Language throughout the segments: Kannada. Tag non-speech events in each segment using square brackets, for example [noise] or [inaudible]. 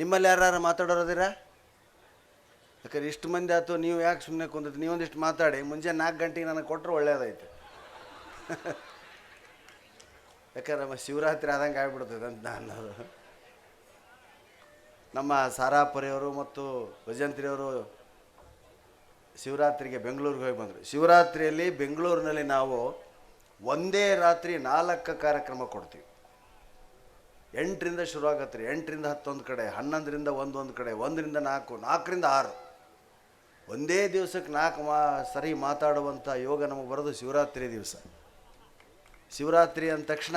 ನಿಮ್ಮಲ್ಲಿ ಯಾರು ಮಾತಾಡೋರದಿರ? ಯಾಕಂದ್ರೆ ಇಷ್ಟು ಮಂದಿ ಆಯ್ತು, ನೀವು ಯಾಕೆ ಸುಮ್ಮನೆ ಕುಂದಿತ್ತು ನೀವೊಂದಿಷ್ಟು ಮಾತಾಡಿ ಮುಂಜಾನೆ ನಾಲ್ಕು ಗಂಟೆಗೆ ನನಗೆ ಕೊಟ್ಟರೆ ಒಳ್ಳೇದಾಯ್ತು. [laughs] ಯಾಕಂದ್ರೆ ನಮ್ಮ ಶಿವರಾತ್ರಿ ಆದಂಗೆ ಆಗ್ಬಿಡ್ತದೆ ಅಂತ ನಾನು ನಮ್ಮ ಸಾರಾಪುರಿಯವರು ಮತ್ತು ಭಜಂತ್ರಿಯವರು ಶಿವರಾತ್ರಿಗೆ ಬೆಂಗಳೂರಿಗೆ ಹೋಗಿ ಬಂದರು. ಶಿವರಾತ್ರಿಯಲ್ಲಿ ಬೆಂಗಳೂರಿನಲ್ಲಿ ನಾವು ಒಂದೇ ರಾತ್ರಿ ನಾಲ್ಕು ಕಾರ್ಯಕ್ರಮ ಕೊಡ್ತೀವಿ. ಎಂಟರಿಂದ ಶುರು ಆಗತ್ತೆ ರೀ. ಎಂಟರಿಂದ ಹತ್ತೊಂದು ಕಡೆ, ಹನ್ನೊಂದರಿಂದ ಒಂದೊಂದು ಕಡೆ, ಒಂದರಿಂದ ನಾಲ್ಕು, ನಾಲ್ಕರಿಂದ ಆರು. ಒಂದೇ ದಿವಸಕ್ಕೆ ನಾಲ್ಕು ಮಾ, ಸರಿ ಮಾತಾಡುವಂಥ ಯೋಗ ನಮಗೆ ಬರೋದು ಶಿವರಾತ್ರಿ ದಿವಸ. ಶಿವರಾತ್ರಿ ಅಂದ ತಕ್ಷಣ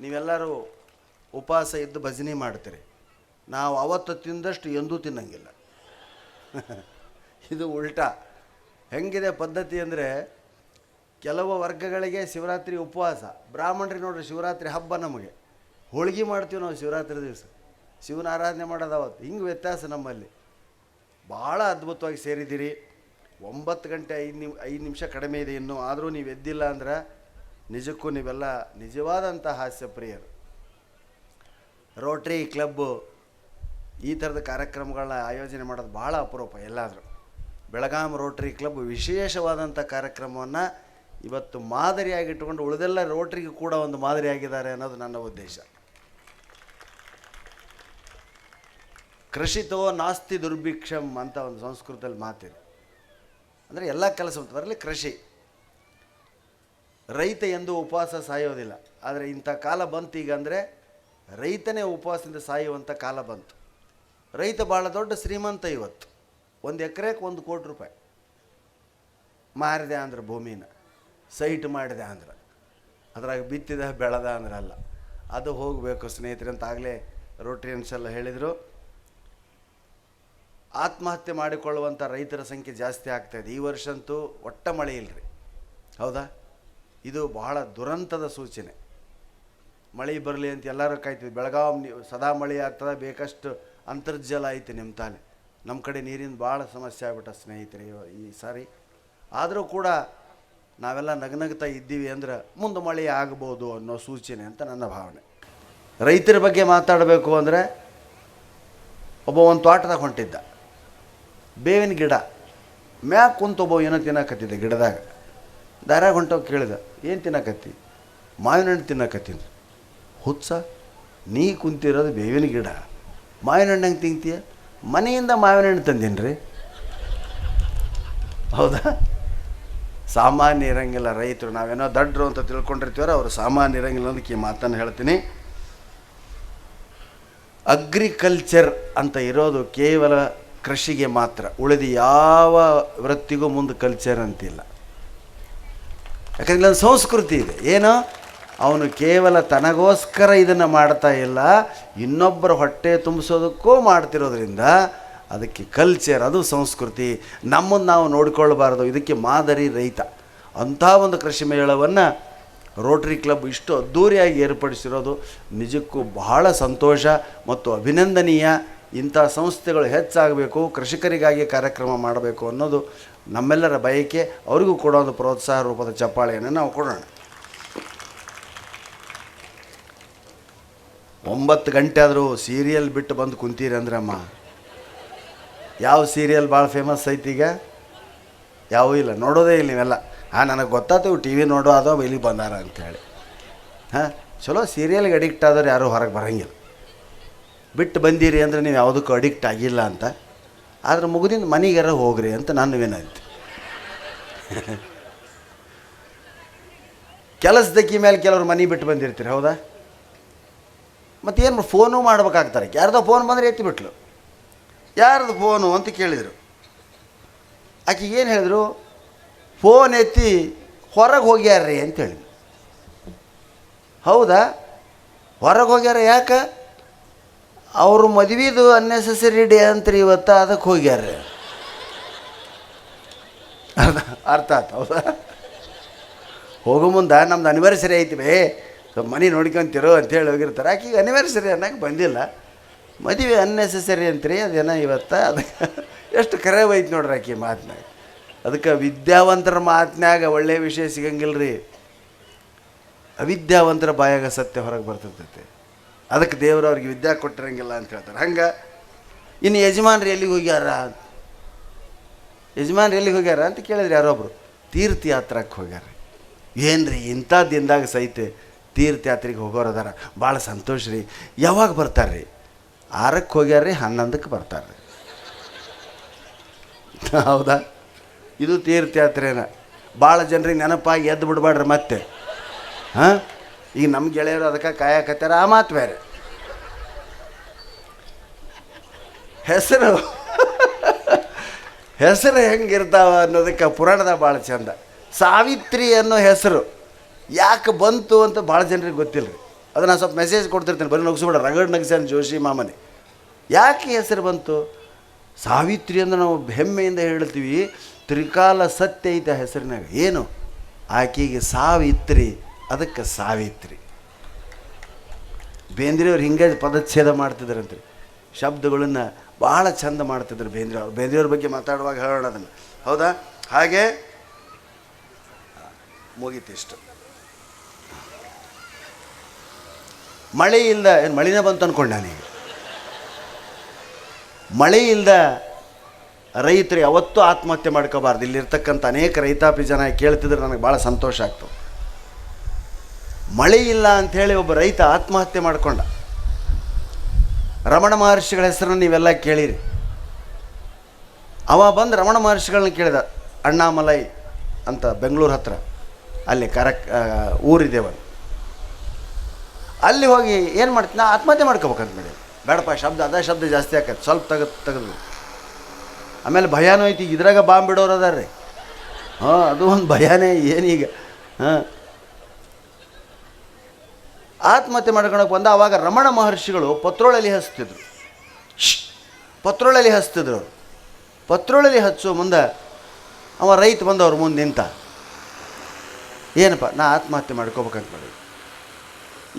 ನೀವೆಲ್ಲರೂ ಉಪವಾಸ ಇದ್ದು ಭಜನೆ ಮಾಡ್ತೀರಿ. ನಾವು ಅವತ್ತು ತಿಂದಷ್ಟು ಎಂದೂ ತಿನ್ನಂಗಿಲ್ಲ. ಇದು ಉಲ್ಟಾ. ಹೆಂಗಿದೆ ಪದ್ಧತಿ ಅಂದರೆ ಕೆಲವು ವರ್ಗಗಳಿಗೆ ಶಿವರಾತ್ರಿ ಉಪವಾಸ. ಬ್ರಾಹ್ಮಣರಿಗೆ ನೋಡ್ರಿ ಶಿವರಾತ್ರಿ ಹಬ್ಬ ನಮಗೆ. ಹೋಳ್ಗೆ ಮಾಡ್ತೀವಿ ನಾವು ಶಿವರಾತ್ರಿ ದಿವಸ. ಶಿವನ ಆರಾಧನೆ ಮಾಡೋದು ಅವತ್ತು. ಹಿಂಗೆ ವ್ಯತ್ಯಾಸ ನಮ್ಮಲ್ಲಿ. ಭಾಳ ಅದ್ಭುತವಾಗಿ ಸೇರಿದ್ದೀರಿ. ಒಂಬತ್ತು ಗಂಟೆ ಐದು ನಿಮ್, ಐದು ನಿಮಿಷ ಕಡಿಮೆ ಇದೆ ಇನ್ನು. ಆದರೂ ನೀವು ಎದ್ದಿಲ್ಲ ಅಂದ್ರೆ ನಿಜಕ್ಕೂ ನೀವೆಲ್ಲ ನಿಜವಾದಂಥ ಹಾಸ್ಯಪ್ರಿಯರು. ರೋಟ್ರಿ, ಕ್ಲಬ್ಬು, ಈ ಥರದ ಕಾರ್ಯಕ್ರಮಗಳನ್ನ ಆಯೋಜನೆ ಮಾಡೋದು ಭಾಳ ಅಪರೂಪ ಎಲ್ಲಾದರೂ. ಬೆಳಗಾಂ ರೋಟ್ರಿ ಕ್ಲಬ್ ವಿಶೇಷವಾದಂಥ ಕಾರ್ಯಕ್ರಮವನ್ನು ಇವತ್ತು ಮಾದರಿಯಾಗಿಟ್ಟುಕೊಂಡು ಉಳಿದೆಲ್ಲ ರೋಟ್ರಿಗೆ ಕೂಡ ಒಂದು ಮಾದರಿಯಾಗಿದ್ದಾರೆ ಅನ್ನೋದು ನನ್ನ ಉದ್ದೇಶ. ಕೃಷಿತೋ ನಾಸ್ತಿ ದುರ್ಭಿಕ್ಷಂ ಅಂತ ಒಂದು ಸಂಸ್ಕೃತದಲ್ಲಿ ಮಾತಿದೆ. ಅಂದರೆ ಎಲ್ಲ ಕೆಲಸ ಬರಲಿ ಕೃಷಿ. ರೈತ ಎಂದು ಉಪವಾಸ ಸಾಯೋದಿಲ್ಲ. ಆದರೆ ಇಂಥ ಕಾಲ ಬಂತು ಈಗ ಅಂದರೆ ರೈತನೇ ಉಪವಾಸದಿಂದ ಸಾಯುವಂಥ ಕಾಲ ಬಂತು. ರೈತ ಭಾಳ ದೊಡ್ಡ ಶ್ರೀಮಂತ ಇವತ್ತು. ಒಂದು ಎಕರೆಗೆ ಒಂದು ಕೋಟಿ ರೂಪಾಯಿ. ಮಾರಿದೆ ಅಂದ್ರೆ ಭೂಮಿನ. ಸೈಟ್ ಮಾಡಿದೆ ಅಂದ್ರೆ. ಅದ್ರಾಗ ಬಿತ್ತಿದ ಬೆಳೆದ ಅಂದ್ರೆ ಅಲ್ಲ. ಅದು ಹೋಗಬೇಕು ಸ್ನೇಹಿತರೆ ಅಂತ ಆಗಲೇ ರೋಟ್ರಿಯನ್ಸ್ ಎಲ್ಲ ಹೇಳಿದರು. ಆತ್ಮಹತ್ಯೆ ಮಾಡಿಕೊಳ್ಳುವಂಥ ರೈತರ ಸಂಖ್ಯೆ ಜಾಸ್ತಿ ಆಗ್ತಾಯಿದೆ ಈ ವರ್ಷ ಅಂತೂ ಒಟ್ಟ ಮಳೆ ಇಲ್ಲರಿ ಹೌದಾ? ಇದು ಬಹಳ ದುರಂತದ ಸೂಚನೆ. ಮಳೆ ಬರಲಿ ಅಂತ ಎಲ್ಲರೂ ಕಾಯ್ತೀವಿ. ಬೆಳಗಾವಿ ಸದಾ ಮಳೆ ಆಗ್ತದೆ, ಬೇಕಷ್ಟು ಅಂತರ್ಜಲ ಐತೆ ನಿಮ್ಮ ತಾನೆ. ನಮ್ಮ ಕಡೆ ನೀರಿನ ಭಾಳ ಸಮಸ್ಯೆ ಆಗ್ಬಿಟ್ಟ ಸ್ನೇಹಿತರೆ ಈ ಸಾರಿ. ಆದರೂ ಕೂಡ ನಾವೆಲ್ಲ ನಗನಗ್ತಾ ಇದ್ದೀವಿ ಅಂದ್ರೆ ಮುಂದೆ ಮಳೆ ಆಗ್ಬೋದು ಅನ್ನೋ ಸೂಚನೆ ಅಂತ ನನ್ನ ಭಾವನೆ. ರೈತರ ಬಗ್ಗೆ ಮಾತಾಡಬೇಕು ಅಂದರೆ ಒಬ್ಬ ಒಂದು ತೋಟದಾಗ ಹೊಂಟಿದ್ದ. ಬೇವಿನ ಗಿಡ. ಮ್ಯಾಗ ಕುಂತೊಬ್ಬ ಏನೋ ತಿನ್ನಕತ್ತಿದ್ದ ಗಿಡದಾಗ. ದಾರ್ಯಾಗ ಹೊಂಟವ್ ಕೇಳಿದ, ಏನು ತಿನ್ನಕತ್ತಿ? ಮಾವಿನ ಹಣ್ಣು ತಿನ್ನಕತ್ತೀನಿ. ಹುಚ್ಚ, ನೀ ಕುಂತಿರೋದು ಬೇವಿನ ಗಿಡ. ಮಾವಿನ ಹಣ್ಣು ಹೆಂಗೆ ತಿಂತೀಯ? ಮನೆಯಿಂದ ಮಾವಿನ ಹಣ್ಣು ತಂದೀನಿ ರೀ. ಹೌದಾ? ಸಾಮಾನ್ಯ ಇರಂಗಿಲ್ಲ ರೈತರು. ನಾವೇನೋ ದಡ್ಡರು ಅಂತ ತಿಳ್ಕೊಂಡಿರ್ತೀವರ ಅವರು ಸಾಮಾನ್ಯ ಇರಂಗಿಲ್ಲ ಅದಕ್ಕೆ ಈ ಮಾತನ್ನು ಹೇಳ್ತೀನಿ. ಅಗ್ರಿಕಲ್ಚರ್ ಅಂತ ಇರೋದು ಕೇವಲ ಕೃಷಿಗೆ ಮಾತ್ರ. ಉಳಿದ ಯಾವ ವೃತ್ತಿಗೂ ಮುಂದೆ ಕಲ್ಚರ್ ಅಂತಿಲ್ಲ ಯಾಕಂದ್ರೆ ಇಲ್ಲೊಂದು ಸಂಸ್ಕೃತಿ ಇದೆ. ಏನು? ಅವನು ಕೇವಲ ತನಗೋಸ್ಕರ ಇದನ್ನು ಮಾಡ್ತಾ ಇಲ್ಲ. ಇನ್ನೊಬ್ಬರ ಹೊಟ್ಟೆ ತುಂಬಿಸೋದಕ್ಕೂ ಮಾಡ್ತಿರೋದ್ರಿಂದ ಅದಕ್ಕೆ ಕಲ್ಚರ್, ಅದು ಸಂಸ್ಕೃತಿ. ನಮ್ಮನ್ನು ನಾವು ನೋಡಿಕೊಳ್ಬಾರ್ದು. ಇದಕ್ಕೆ ಮಾದರಿ ರೈತ. ಅಂಥ ಒಂದು ಕೃಷಿ ಮೇಳವನ್ನು ರೋಟರಿ ಕ್ಲಬ್ ಇಷ್ಟು ಅದ್ಧೂರಿಯಾಗಿ ಏರ್ಪಡಿಸಿರೋದು ನಿಜಕ್ಕೂ ಬಹಳ ಸಂತೋಷ ಮತ್ತು ಅಭಿನಂದನೀಯ. ಇಂಥ ಸಂಸ್ಥೆಗಳು ಹೆಚ್ಚಾಗಬೇಕು, ಕೃಷಿಕರಿಗಾಗಿ ಕಾರ್ಯಕ್ರಮ ಮಾಡಬೇಕು ಅನ್ನೋದು ನಮ್ಮೆಲ್ಲರ ಬಯಕೆ. ಅವರಿಗೂ ಕೂಡ ಒಂದು ಪ್ರೋತ್ಸಾಹ ರೂಪದ ಚಪ್ಪಾಳೆಯನ್ನು ನಾವು ಕೊಡೋಣ. ಒಂಬತ್ತು ಗಂಟೆ ಆದರೂ ಸೀರಿಯಲ್ ಬಿಟ್ಟು ಬಂದು ಕುಂತೀರಿ ಅಂದ್ರಮ್ಮ ಯಾವ ಸೀರಿಯಲ್ ಭಾಳ ಫೇಮಸ್ ಐತಿ ಈಗ? ಯಾವೂ ಇಲ್ಲ, ನೋಡೋದೇ ಇಲ್ಲ ನೀವೆಲ್ಲ. ಹಾಂ ನನಗೆ ಗೊತ್ತಾಯ್ತು ಟಿ ವಿ ನೋಡೋ ಅದೋ ಇಲ್ಲಿಗೆ ಬಂದಾರ ಅಂಥೇಳಿ ಹಾಂ, ಚಲೋ ಸೀರಿಯಲ್ಗೆ ಅಡಿಕ್ಟ್ ಆದವ್ರು ಯಾರೂ ಹೊರಗೆ ಬರೋಂಗಿಲ್ಲ. ಬಿಟ್ಟು ಬಂದಿರಿ ಅಂದರೆ ನೀವು ಯಾವುದಕ್ಕೂ ಅಡಿಕ್ಟ್ ಆಗಿಲ್ಲ ಅಂತ. ಆದ್ರೆ ಮುಗಿದಿಂದ ಮನೆಗಾರ ಹೋಗ್ರಿ ಅಂತ ನಾನು ವಿನಂತಿ. [laughs] ಕೆಲಸದಕ್ಕಿ ಮೇಲೆ ಕೆಲವರು ಮನೆ ಬಿಟ್ಟು ಬಂದಿರ್ತೀರಿ, ಹೌದಾ? ಮತ್ತೇನು ಫೋನು ಮಾಡ್ಬೇಕಾಗ್ತಾರೆ. ಯಾರ್ದೋ ಫೋನ್ ಬಂದರೆ ಎತ್ತಿ ಬಿಟ್ಲು. ಯಾರ್ದು ಫೋನು ಅಂತ ಕೇಳಿದರು. ಆಕೆ ಏನು ಹೇಳಿದ್ರು? ಫೋನ್ ಎತ್ತಿ ಹೊರಗೆ ಹೋಗ್ಯಾರ್ರಿ ಅಂತ ಹೇಳಿ ಹೌದಾ? ಹೊರಗೆ ಹೋಗ್ಯಾರ ಯಾಕೆ? ಅವರು ಮದುವೆದು ಅನ್ನೆಸೆಸರಿ ಡೇ ಅಂತ್ರಿ ಇವತ್ತು ಅದಕ್ಕೆ ಹೋಗ್ಯಾರ ಅರ್ಥ ಅರ್ಥ ಆಯ್ತು, ಹೌದಾ? ಹೋಗೋ ಮುಂದೆ ನಮ್ದು ಅನಿವರ್ಸರಿ ಐತಿ ಬೇ ಮನೆ ನೋಡ್ಕೊಂತಿರು ಅಂತೇಳಿ ಹೋಗಿರ್ತಾರೆ. ಆಕೆಗೆ ಅನಿವರ್ಸರಿ ಅನ್ನೋಕೆ ಬಂದಿಲ್ಲ. ಮದುವೆ ಅನ್ನೆಸೆಸರಿ ಅಂತ್ರಿ, ಅದೇನ ಇವತ್ತು ಅದಕ್ಕೆ [laughs] ಎಷ್ಟು ಕರೆ ಐತಿ ನೋಡ್ರಿ ಆಕೆ ಮಾತಿನಾಗ ಅದಕ್ಕೆ ವಿದ್ಯಾವಂತರ ಮಾತಿನಾಗ ಒಳ್ಳೆಯ ವಿಷಯ ಸಿಗಂಗಿಲ್ಲ ರೀ ಅವಿದ್ಯಾವಂತರ ಬಾಯಾಗ ಸತ್ಯ ಹೊರಗೆ ಬರ್ತಿರ್ತೈತೆ. ಅದಕ್ಕೆ ದೇವರು ಅವ್ರಿಗೆ ವಿದ್ಯಾ ಕೊಟ್ಟಿರಂಗಿಲ್ಲ ಅಂತ ಹೇಳ್ತಾರೆ. ಹಂಗೆ ಇನ್ನು ಯಜಮಾನ್ರು ಎಲ್ಲಿಗೆ ಹೋಗ್ಯಾರ ಯಜಮಾನ್ರು ಎಲ್ಲಿಗೆ ಹೋಗ್ಯಾರ ಅಂತ ಕೇಳಿದ್ರೆ ಯಾರೊಬ್ರು? ತೀರ್ಥಯಾತ್ರಕ್ಕೆ ಹೋಗ್ಯಾರ. ಏನ್ರಿ ಇಂಥ ದಿನದಾಗ ಸಹಿತ ತೀರ್ಥಯಾತ್ರೆಗೆ ಹೋಗೋರು ಅದಾರ? ಭಾಳ ಸಂತೋಷ ರೀ. ಯಾವಾಗ ಬರ್ತಾರೆ ರೀ? ಆರಕ್ಕೆ ಹೋಗ್ಯಾರ್ರಿ ಹನ್ನೊಂದಕ್ಕೆ ಬರ್ತಾರೆ ಹೌದಾ? ಇದು ತೀರ್ಥಯಾತ್ರೆನ. ಭಾಳ ಜನರಿಗೆ ನೆನಪಾಗಿ ಎದ್ದು ಬಿಡಬೇಡ್ರಿ ಮತ್ತೆ. ಹಾಂ? ಈಗ ನಮ್ಮ ಗೆಳೆಯರು ಅದಕ್ಕೆ ಕಾಯಕತ್ತಾರ ಆ ಮಾತು ಬೇರೆ. ಹೆಸರು. ಹೆಸರು ಹೆಂಗಿರ್ತಾವ ಅನ್ನೋದಕ್ಕೆ ಪುರಾಣದ ಭಾಳ ಚಂದ. ಸಾವಿತ್ರಿ ಅನ್ನೋ ಹೆಸರು. ಯಾಕೆ ಬಂತು ಅಂತ ಭಾಳ ಜನರಿಗೆ ಗೊತ್ತಿಲ್ಲ ರೀ ಅದು ನಾನು ಸ್ವಲ್ಪ ಮೆಸೇಜ್ ಕೊಡ್ತಿರ್ತೀನಿ. ಬರೀ ನಗಿಸ್ಬೇಡ. ರಗಡ್ ನಗಸನ್ ಜೋಶಿ ಮಾಮನೆ. ಯಾಕೆ ಹೆಸರು ಬಂತು? ಸಾವಿತ್ರಿ ಅಂದ್ರೆ ನಾವು ಹೆಮ್ಮೆಯಿಂದ ಹೇಳ್ತೀವಿ. ತ್ರಿಕಾಲ ಸತ್ಯ ಐತೆ ಹೆಸರಿನಾಗ. ಏನು? ಆಕೆಗೆ ಸಾವಿತ್ರಿ. ಅದಕ್ಕೆ ಸಾವಿತ್ರಿ. ಬೇಂದ್ರೆಯವ್ರು ಹಿಂಗೆ ಪದಚ್ಛೇದ ಮಾಡ್ತಿದ್ರಂತೆ ಶಬ್ದಗಳನ್ನು ಭಾಳ ಚಂದ ಮಾಡ್ತಿದ್ರು ಬೇಂದ್ರೆ ಅವ್ರು ಬೇಂದ್ರೆಯವ್ರ ಬಗ್ಗೆ ಮಾತಾಡುವಾಗ ಹೇಳೋಣ ಅದನ್ನು. ಹೌದಾ? ಹಾಗೆ ಮುಗೀತಿಷ್ಟು ಮಳೆ ಇಲ್ದ, ಏನು ಮಳಿನೇ ಬಂತು ನಾನೀಗ ಮಳೆ ಇಲ್ಲದ ರೈತರು ಯಾವತ್ತೂ ಆತ್ಮಹತ್ಯೆ ಮಾಡ್ಕೋಬಾರ್ದು. ಇಲ್ಲಿರ್ತಕ್ಕಂಥ ಅನೇಕ ರೈತಾಪಿ ಜನ ಕೇಳ್ತಿದ್ರೆ ನನಗೆ ಭಾಳ ಸಂತೋಷ ಆಗ್ತದೆ. ಮಳೆ ಇಲ್ಲ ಅಂಥೇಳಿ ಒಬ್ಬ ರೈತ ಆತ್ಮಹತ್ಯೆ ಮಾಡ್ಕೊಂಡ. ರಮಣ ಮಹರ್ಷಿಗಳ ಹೆಸರನ್ನು ನೀವೆಲ್ಲ ಕೇಳಿರಿ. ಅವ ಬಂದು ರಮಣ ಮಹರ್ಷಿಗಳನ್ನ ಕೇಳಿದ, ಅಣ್ಣಾಮಲೈ ಅಂತ ಬೆಂಗಳೂರು ಹತ್ರ. ಅಲ್ಲಿ ಕರಕ್ ಊರಿದೆ ಅಲ್ಲಿ ಹೋಗಿ ಏನು ಮಾಡ್ತೀನಿ ನಾ ಆತ್ಮಹತ್ಯೆ ಮಾಡ್ಕೋಬೇಕಂತ ಮೇಲೆ ಬೇಡಪ್ಪ, ಶಬ್ದ, ಅದ ಶಬ್ದ ಜಾಸ್ತಿ ಆಕತ್ತೆ ಸ್ವಲ್ಪ ತೆಗೆದು ತೆಗೆದು ಆಮೇಲೆ ಭಯನೂ ಐತಿ, ಇದ್ರಾಗ ಬಾಂಬ್ ಬಿಡೋರು ಅದಾರ ರೀ ಹಾಂ, ಅದು ಒಂದು ಭಯಾನೇ ಏನೀಗ ಹಾಂ. ಆತ್ಮಹತ್ಯೆ ಮಾಡ್ಕೊಳಕ್ಕೆ ಬಂದ ಅವಾಗ ರಮಣ ಮಹರ್ಷಿಗಳು ಪತ್ರೋಳಲ್ಲಿ ಹಚ್ತಿದ್ರು! ಪತ್ರೋಳಲ್ಲಿ ಹಚ್ತಿದ್ರು. ಅವರು ಪತ್ರೋಳಲ್ಲಿ ಹಚ್ಚೋ ಮುಂದೆ ಅವ ರೈತ ಬಂದವ್ರ ಮುಂದೆ ನಿಂತ. ಏನಪ್ಪ, ನಾ ಆತ್ಮಹತ್ಯೆ ಮಾಡ್ಕೋಬೇಕಂತ ಮಾಡಿ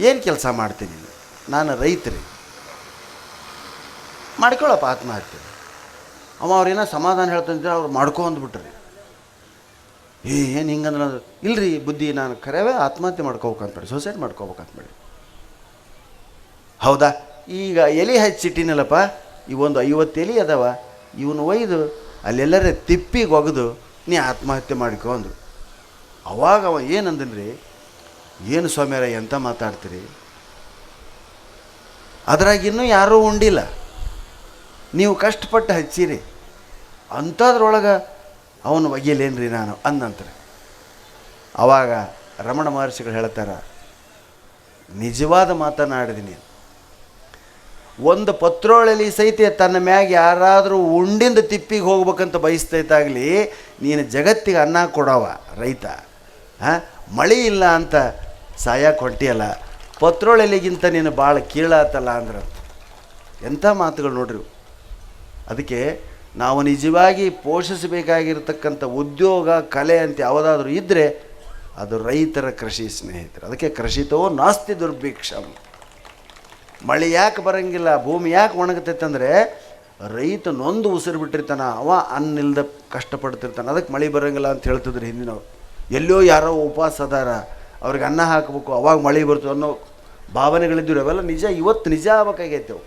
ಏನು ಕೆಲಸ ಮಾಡ್ತೀನಿ ನೀನು? ನಾನು ರೈತರಿ. ಮಾಡ್ಕೊಳ್ಳಪ್ಪ ಆತ್ಮಹತ್ಯೆ. ಅವ ಅವ್ರೇನೋ ಸಮಾಧಾನ ಹೇಳ್ತಂದ್ರೆ ಅವ್ರು ಮಾಡ್ಕೊ ಅಂದ್ಬಿಟ್ರಿ. ಏ, ಏನು ಹಿಂಗಂದ್ರೆ ಇಲ್ರಿ ಬುದ್ಧಿ ನಾನು ಕರೆವೇ ಆತ್ಮಹತ್ಯೆ ಮಾಡ್ಕೋಬೇಕಂತ ಮಾಡಿ ಸೂಸೈಡ್ ಮಾಡ್ಕೋಬೇಕಂತ ಮಾಡಿ ಹೌದಾ? ಈಗ ಎಲೆ ಹಚ್ಚಿಟ್ಟಿನಲ್ಲಪ್ಪ ಇವೊಂದು ಐವತ್ತು ಎಲೆ ಅದಾವ, ಇವನು ಒಯ್ದು, ಅಲ್ಲೆಲ್ಲರೇ ತಿಪ್ಪಿಗೆ ಒಗೆದು, ನೀ ಆತ್ಮಹತ್ಯೆ ಮಾಡಿಕೊ ಅಂದರು. ಅವಾಗ ಅವ ಏನಂದನ್ರಿ ಏನು ಸ್ವಾಮ್ಯಾರ, ಎಂತ ಮಾತಾಡ್ತೀರಿ? ಅದ್ರಾಗ ಇನ್ನೂ ಯಾರೂ ಉಂಡಿಲ್ಲ. ನೀವು ಕಷ್ಟಪಟ್ಟು ಹಚ್ಚಿರಿ. ಅಂಥದ್ರೊಳಗೆ ಅವನು ಒಯ್ಯಲೇನ್ರಿ ನಾನು? ಅಂದಂತಾರೆ ಆವಾಗ ರಮಣ ಮಹರ್ಷಿಗಳು ಹೇಳ್ತಾರೆ, ನಿಜವಾದ ಮಾತನಾಡಿದೀನಿ ಒಂದು ಪತ್ರೋಳಲ್ಲಿ ಸಹಿತ ತನ್ನ ಮ್ಯಾಗ ಯಾರಾದರೂ ಉಂಡಿಂದ ತಿಪ್ಪಿಗೆ ಹೋಗ್ಬೇಕಂತ ಬಯಸ್ತೈತಾಗಲಿ ನೀನು ಜಗತ್ತಿಗೆ ಅನ್ನ ಕೊಡವ, ರೈತ. ಹಾಂ? ಮಳೆ ಇಲ್ಲ ಅಂತ ಸಾಯಕ್ಕೆ ಹೊಂಟಿಯಲ್ಲ ಪತ್ರೊಳಲಿಗಿಂತ ನೀನು ಭಾಳ ಕೀಳಾತಲ್ಲ ಅಂದ್ರೆ ಎಂಥ ಮಾತುಗಳು ನೋಡ್ರಿ ಅದಕ್ಕೆ ನಾವು ನಿಜವಾಗಿ ಪೋಷಿಸಬೇಕಾಗಿರ್ತಕ್ಕಂಥ ಉದ್ಯೋಗ, ಕಲೆ ಅಂತ ಯಾವುದಾದ್ರೂ ಇದ್ದರೆ ಅದು ರೈತರ ಕೃಷಿ ಸ್ನೇಹಿತರು. ಅದಕ್ಕೆ ಕೃಷಿತೋ ನಾಸ್ತಿ ದುರ್ಭಿಕ್ಷಂ. ಮಳೆ ಯಾಕೆ ಬರಂಗಿಲ್ಲ, ಭೂಮಿ ಯಾಕೆ ಒಣಗತೈತಂದರೆ ರೈತ ನೊಂದು ಉಸಿರು ಬಿಟ್ಟಿರ್ತಾನ, ಅವ ಅನ್ನಿಲ್ದ ಕಷ್ಟಪಡ್ತಿರ್ತಾನೆ. ಅದಕ್ಕೆ ಮಳೆ ಬರಂಗಿಲ್ಲ ಅಂತ ಹೇಳ್ತಿದ್ರು ಹಿಂದಿನವ್ರು. ಎಲ್ಲೋ ಯಾರೋ ಉಪವಾಸ ಅದಾರ ಅವ್ರಿಗೆ ಅನ್ನ ಹಾಕಬೇಕು, ಅವಾಗ ಮಳೆ ಬರ್ತದೆ ಅನ್ನೋ ಭಾವನೆಗಳಿದ್ದು ಅವೆಲ್ಲ ನಿಜ, ಇವತ್ತು ನಿಜ ಆಗ್ಬೇಕಾಗೈತೆ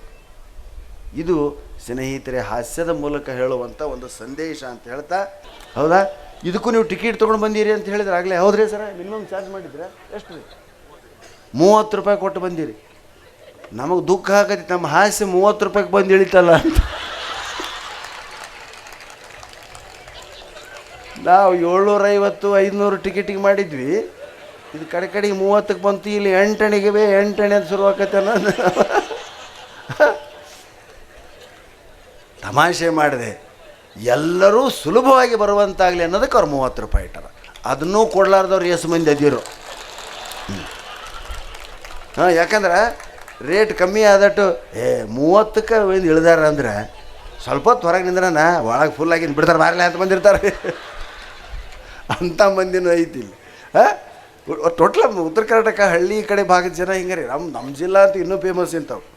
ಇದು ಸ್ನೇಹಿತರೆ, ಹಾಸ್ಯದ ಮೂಲಕ ಹೇಳುವಂಥ ಒಂದು ಸಂದೇಶ ಅಂತ ಹೇಳ್ತಾ, ಹೌದಾ? ಇದಕ್ಕೂ ನೀವು ಟಿಕೆಟ್ ತೊಗೊಂಡು ಬಂದಿರಿ ಅಂತ ಹೇಳಿದ್ರೆ ಆಗಲೇ, ಹೌದ್ರಿ ಸರ? ಮಿನಿಮಮ್ ಚಾರ್ಜ್ ಮಾಡಿದ್ರೆ? ಎಷ್ಟು ರೀ ಮೂವತ್ತು ರೂಪಾಯಿ ಕೊಟ್ಟು ಬಂದಿರಿ. ನಮಗೆ ದುಃಖ ಆಗತ್ತೆ, ನಮ್ಮ ಹಾಸ್ಯ ಮೂವತ್ತು ರೂಪಾಯಿಗೆ ಬಂದು ಇಳಿತಲ್ಲ ಅಂತ. ನಾವು ಏಳ್ನೂರೈವತ್ತು, ಐದುನೂರು ಟಿಕೆಟಿಗೆ ಮಾಡಿದ್ವಿ. ಇದು ಕಡೆ ಕಡೆಗೆ ಮೂವತ್ತಕ್ಕೆ ಬಂತು, ಇಲ್ಲಿ ಎಂಟಣಿಗೆ ಬೇ ಎಂಟಣೆ ಅಂತ ಶುರು ಅನ್ನೋದು. ತಮಾಷೆ ಮಾಡಿದೆ. ಎಲ್ಲರೂ ಸುಲಭವಾಗಿ ಬರುವಂತಾಗಲಿ ಅನ್ನೋದಕ್ಕೆ ಅವ್ರು ಮೂವತ್ತು ರೂಪಾಯಿ ಇಟ್ಟಾರ. ಅದನ್ನೂ ಕೊಡ್ಲಾರ್ದವ್ರು ಎಸ್ ಮಂದಿ ಅದಿರು. ಹಾಂ, ಯಾಕಂದ್ರೆ ರೇಟ್ ಕಮ್ಮಿ ಆದಟ್ಟು, ಏ, ಮೂವತ್ತಕ್ಕೆ ಒಂದು ಇಳ್ದಾರ ಅಂದ್ರೆ ಸ್ವಲ್ಪ ಹೊತ್ತು ಹೊರಗೆ ನಿಂದ್ರನ ಒಳಗೆ ಫುಲ್ ಆಗಿ ಬಿಡ್ತಾರೆ, ಮಾರಲೆ ಅಂತ ಬಂದಿರ್ತಾರೆ. ಅಂಥ ಮಂದಿನೂ ಐತಿ ಇಲ್ಲಿ. ಹಾಂ? ಟೋಟ್ಲ ಉತ್ತರ ಕರ್ನಾಟಕ ಹಳ್ಳಿ ಕಡೆ ಭಾಗದ ಜನ ಹಿಂಗೆ ರೀ ನಮ್ಮ ನಮ್ಮ ಜಿಲ್ಲಾ ಅಂತ ಇನ್ನೂ ಫೇಮಸ್ ಇಂಥವು.